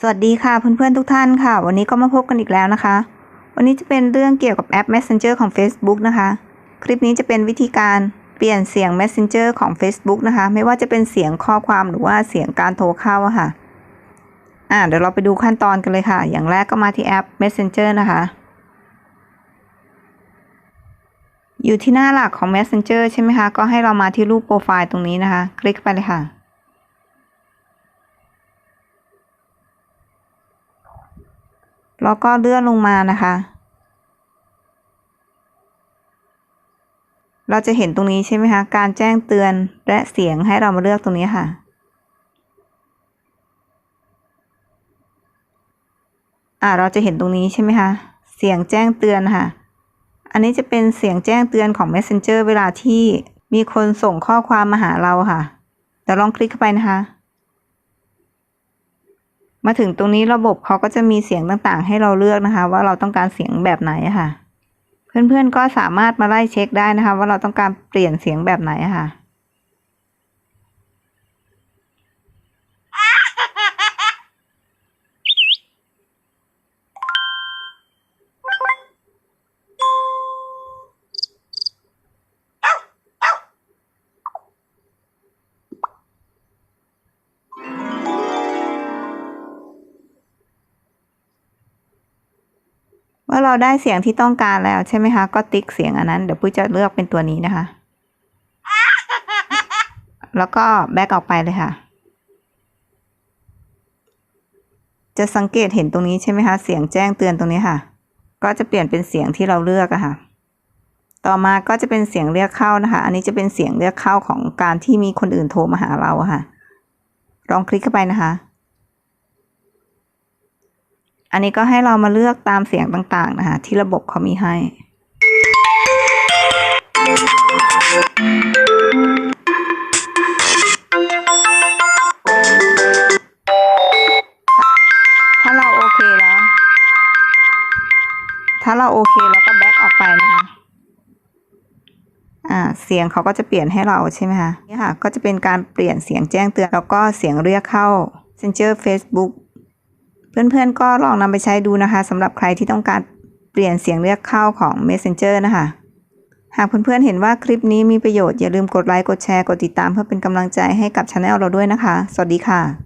สวัสดีค่ะเพื่อนๆทุกท่านค่ะ วันนี้ก็มาพบกันอีกแล้วนะคะ วันนี้จะเป็นเรื่องเกี่ยวกับแอป Messenger ของ Facebook นะคะ คลิปนี้จะเป็นวิธีการเปลี่ยนเสียง Messenger ของ Facebook นะคะ ไม่ว่าจะเป็นเสียงข้อความหรือว่าเสียงการโทรเข้าอะค่ะอ่าเดี๋ยวเราไปดูขั้นตอนกันเลยค่ะ อย่างแรกก็มาที่แอป Messenger นะคะ อยู่ที่หน้าหลักของ Messenger ใช่ไหมคะก็ให้เรามาที่รูปโปรไฟล์ตรงนี้นะคะ คลิกไปเลยค่ะ แล้วก็เลื่อนลงมานะคะ เราจะเห็นตรงนี้ใช่ไหมคะ การแจ้งเตือนและเสียงให้เรามาเลือกตรงนี้ค่ะ อ่าเราจะเห็นตรงนี้ใช่ไหมคะ เสียงแจ้งเตือนค่ะ อันนี้จะเป็นเสียงแจ้งเตือนของ Messenger เวลาที่มีคนส่งข้อความมาหาเราค่ะ เดี๋ยวลองคลิกเข้าไปนะคะ มาถึงตรงนี้ระบบเขาก็จะมีเสียงต่างๆ ให้เราเลือกนะคะ ว่าเราต้องการเสียงแบบไหนค่ะ เพื่อนๆก็สามารถมาไล่เช็คได้นะคะ ว่าเราต้องการเปลี่ยนเสียงแบบไหนค่ะ เมื่อเราได้เสียงที่ต้องการแล้วใช่ไหมคะ ก็ติ๊กเสียงอันนั้น เดี๋ยวปุ้ยจะเลือกเป็นตัวนี้นะคะ แล้วก็แบ็กออกไปเลยค่ะ จะสังเกตเห็นตรงนี้ใช่ไหมคะ เสียงแจ้งเตือนตรงนี้ค่ะ ก็จะเปลี่ยนเป็นเสียงที่เราเลือกอะค่ะ ต่อมาก็จะเป็นเสียงเรียกเข้านะคะ อันนี้จะเป็นเสียงเรียกเข้าของการที่มีคนอื่นโทรมาหาเราค่ะ ลองคลิกเข้าไปนะคะ อันนี้ก็ให้เรามาเลือกตามเสียงต่างๆนะคะ ที่ระบบเขามีให้ ถ้าเราโอเคแล้ว ถ้าเราโอเคแล้วก็แบ็กออกไปนะคะอ่าเสียงเขาก็จะเปลี่ยนให้เราใช่ไหมคะนี่ค่ะ ก็จะเป็นการเปลี่ยนเสียงแจ้งเตือน แล้วก็เสียงเรียกเข้า Messenger Facebook เพื่อนๆก็ลองนำไปใช้ดูนะคะสำหรับใครที่ต้องการเปลี่ยนเสียงเรียกเข้าของ Messenger นะคะ หากเพื่อนๆเห็นว่าคลิปนี้มีประโยชน์อย่าลืมกดไลค์กดแชร์กดติดตามเพื่อเป็นกำลังใจให้กับช anel เราด้วยนะคะ สวัสดีค่ะ